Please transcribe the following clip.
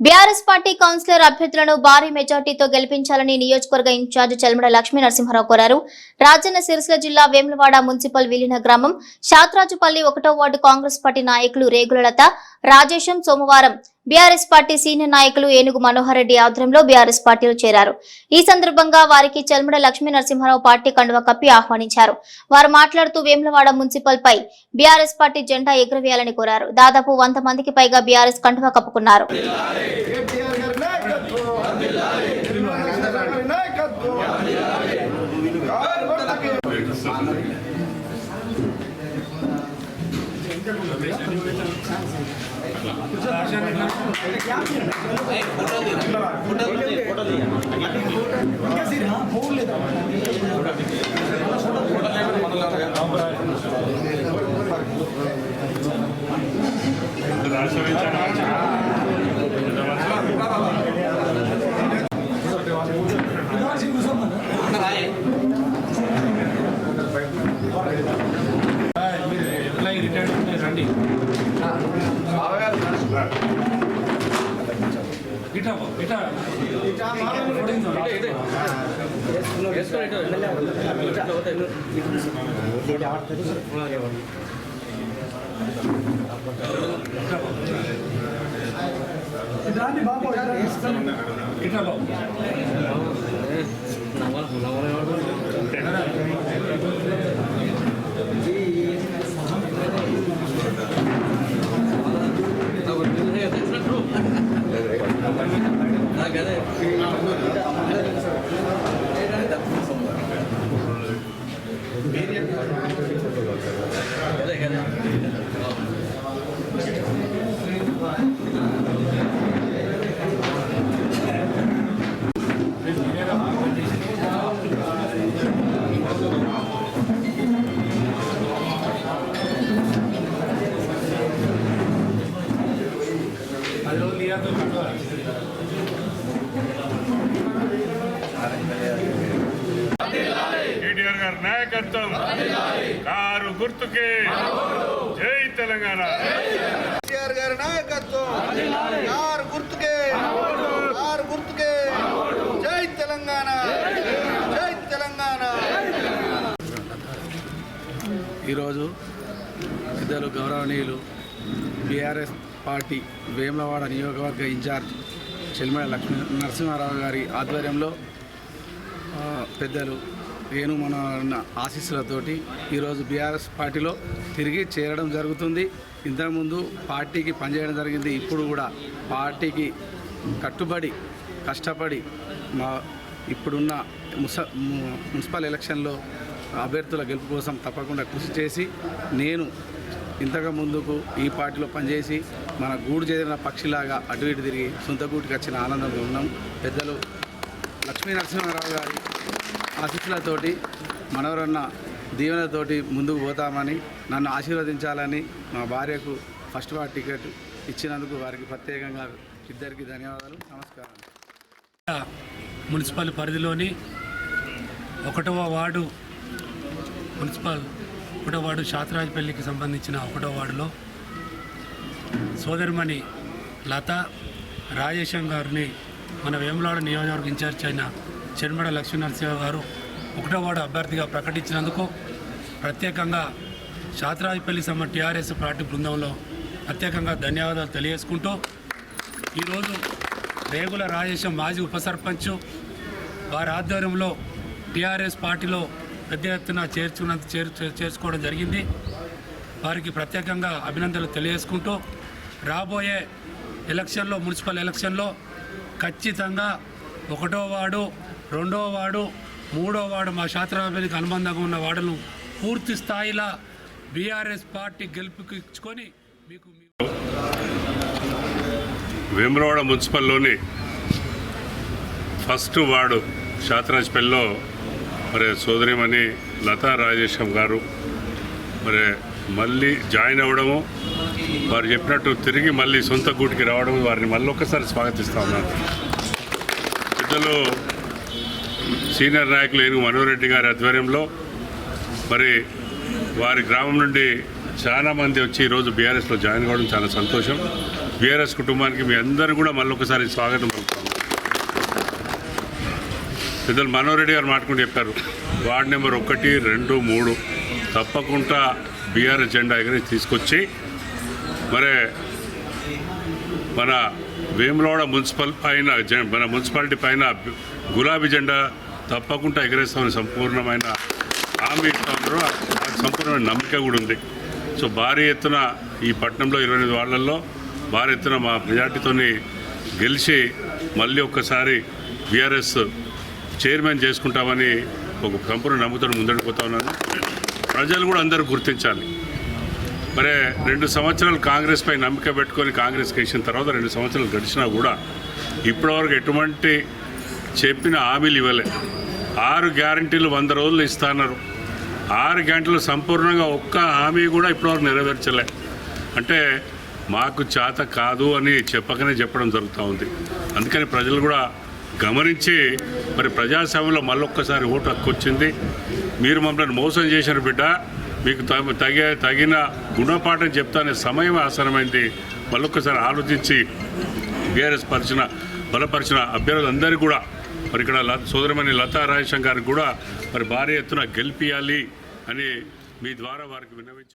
BRS party councillor అభ్యర్థులను భారీ మెజార్టీతో గెలిపించాలని నియోజకవర్గ ఇన్ఛార్జ్ చెల్మడ లక్ష్మీ నరసింహారావు కోరారు. రాజన్న సిరిసిల్ల జిల్లా వేములవాడ మున్సిపల్ విలీన గ్రామం శాత్రాజుపల్లి ఒకటో వార్డు కాంగ్రెస్ పార్టీ నాయకులు రేగులలత రాజేశం సోమవారం బీఆర్ఎస్ పార్టీ సీనియర్ నాయకులు ఏనుగు మనోహర్ రెడ్డి ఆధ్వర్యంలో బీఆర్ఎస్ పార్టీలో చేరారు. ఈ సందర్భంగా వారికి చల్మడ లక్ష్మీ నరసింహారావు పార్టీ కండువ కప్పి ఆహ్వానించారు. వారు మాట్లాడుతూ వేములవాడ మున్సిపల్ పై బీఆర్ఎస్ పార్టీ జెండా ఎగురవేయాలని కోరారు. దాదాపు వంద మందికి పైగా బీఆర్ఎస్ కండువ కప్పుకున్నారు. కేటీఆర్ నాయకత్వం గారి నాయకత్వం గారి గొప్పకి. ఎట్లా రిటైర్డ్ ఉంటే రండి ఇటా బాబు, ఇటా. ఇటా బాబు. పది రోజులు ఇవ్వద్దు కండువా. కేటీఆర్ గారి నాయకత్వం. కారు గుర్తుకే. జై తెలంగాణ. కేటీఆర్ గారి నాయకత్వం. గారి గుర్తుకే. గారి గుర్తుకే. జై తెలంగాణ. జై తెలంగాణ. ఈరోజు పెద్దలు గౌరవనీయులు బీఆర్ఎస్ పార్టీ వేములవాడ నియోజకవర్గ ఇన్ఛార్జ్ చెల్మడ లక్ష్మీ నరసింహారావు గారి ఆధ్వర్యంలో పెద్దలు వేణు మన ఆశీస్సులతోటి ఈరోజు బీఆర్ఎస్ పార్టీలో తిరిగి చేరడం జరుగుతుంది. ఇంతకుముందు పార్టీకి పనిచేయడం జరిగింది. ఇప్పుడు కూడా పార్టీకి కట్టుబడి కష్టపడి మా ఇప్పుడున్న ముస మున్సిపల్ ఎలక్షన్లో అభ్యర్థుల గెలుపు కోసం తప్పకుండా కృషి చేసి నేను ఇంతకు ముందుకు ఈ పార్టీలో పనిచేసి మన గూడు చేరిన పక్షిలాగా అటు ఇటు తిరిగి సొంత గూటికి వచ్చిన ఆనందంలో ఉన్నాం. పెద్దలు లక్ష్మీ నరసింహారావు గారి ఆశీస్సులతోటి మనవరన్న దీవెనతోటి ముందుకు పోతామని నన్ను ఆశీర్వదించాలని మా భార్యకు ఫస్ట్ వార్ టికెట్ ఇచ్చినందుకు వారికి ప్రత్యేకంగా ఇద్దరికి ధన్యవాదాలు. నమస్కారం. మున్సిపల్ పరిధిలోని ఒకటవ వార్డు మున్సిపల్ ఒకటో వార్డు శాతరాజపల్లికి సంబంధించిన ఒకటో వార్డులో సోదరిమణి లత రాజేశం గారిని మన వేములాడ నియోజకవర్గ ఇన్ఛార్జ్ అయిన చెన్మడ లక్ష్మీనరసింహ గారు ఒకటో వార్డు అభ్యర్థిగా ప్రకటించినందుకు ప్రత్యేకంగా శాతరాజపల్లి సమ్మ టీఆర్ఎస్ పార్టీ బృందంలో ప్రత్యేకంగా ధన్యవాదాలు తెలియజేసుకుంటూ ఈరోజు రేగుల రాజేశం మాజీ ఉప సర్పంచ్ వారి ఆధ్వర్యంలో టీఆర్ఎస్ పార్టీలో పెద్ద ఎత్తున చేర్చుకున్నంత చేరు చేసుకోవడం జరిగింది. వారికి ప్రత్యేకంగా అభినందనలు తెలియజేసుకుంటూ రాబోయే ఎలక్షన్లో మున్సిపల్ ఎలక్షన్లో ఖచ్చితంగా ఒకటో వార్డు రెండో వార్డు మూడో వార్డు మా శాస్త్రాభివృద్ధికి అనుబంధంగా ఉన్న వార్డును పూర్తి స్థాయిలో బీఆర్ఎస్ పార్టీ గెలుపుకి ఇచ్చుకొని మీకు వేమరవాడ మున్సిపల్లోని ఫస్ట్ వార్డు శాతరాజ్పల్లిలో మరి సోదరిమణి లతా రాజేశం గారు మరి మళ్ళీ జాయిన్ అవ్వడము వారు చెప్పినట్టు తిరిగి మళ్ళీ సొంత గూటికి రావడం వారిని మళ్ళీ ఒక్కసారి స్వాగతిస్తా ఉన్నాను. పెద్దలు సీనియర్ నాయకులు ఏనుగు మనోహ్రెడ్డి గారి ఆధ్వర్యంలో మరి వారి గ్రామం నుండి చాలా మంది వచ్చి ఈరోజు బీఆర్ఎస్లో జాయిన్ కావడం చాలా సంతోషం. బీఆర్ఎస్ కుటుంబానికి మీ అందరూ కూడా మళ్ళీ ఒకసారి స్వాగతం పలుకుతాము పెద్దలు మనోరెడ్డి గారు మాట్లాడుకుంటూ చెప్పారు. వార్డు నెంబర్ ఒకటి రెండు మూడు. తప్పకుండా బీఆర్ఎస్ జెండా ఎగరేసి తీసుకొచ్చి మరి మన వేములవాడ మున్సిపల్ పైన జె- మన మున్సిపాలిటీ పైన గులాబీ జెండా తప్పకుండా ఎగరేస్తామని సంపూర్ణమైన హామీ ఇస్తామన్నారు. సంపూర్ణమైన నమ్మిక కూడా ఉంది. సో భారీ ఎత్తున ఈ పట్టణంలో ఇరవై ఎనిమిది వార్డులలో భారీ ఎత్తున మా మెజార్టీతోని గెలిచి మళ్ళీ ఒక్కసారి బీఆర్ఎస్ చైర్మన్ చేసుకుంటామని ఒక సంపూర్ణ నమ్ముతో ముందడిపోతా ఉన్నాను. ప్రజలు కూడా అందరూ గుర్తించాలి. మరి రెండు సంవత్సరాలు కాంగ్రెస్ పై నమ్మిక పెట్టుకొని కాంగ్రెస్ వేసిన తర్వాత రెండు సంవత్సరాలు గడిచినా కూడా ఇప్పటివరకు ఎటువంటి చెప్పిన హామీలు ఇవ్వలే. ఆరు గ్యారంటీలు వంద రోజులు ఇస్తున్నారు ఆరు గ్యారంటీలు సంపూర్ణంగా ఒక్క హామీ కూడా ఇప్పటివరకు నెరవేర్చలే. అంటే మాకు చేత కాదు అని చెప్పకనే చెప్పడం జరుగుతూ ఉంది. అందుకని ప్రజలు కూడా గమనించి మరి ప్రజాసభలో మళ్ళొక్కసారి ఓటు హక్కు వచ్చింది. మీరు మమ్మల్ని మోసం చేసిన బిడ్డ. మీకు తగే తగిన గుణపాఠం చెప్తానే సమయం ఆసనమైంది. మళ్ళొక్కసారి ఆలోచించి బీఆర్ఎస్ పరిచిన బలపరిచిన అభ్యర్థులందరికీ కూడా మరి ఇక్కడ సోదరమణి లతా రాజశంకర్ కూడా మరి భారీ ఎత్తున గెలిపియాలి అని మీ ద్వారా వారికి విన్నవించు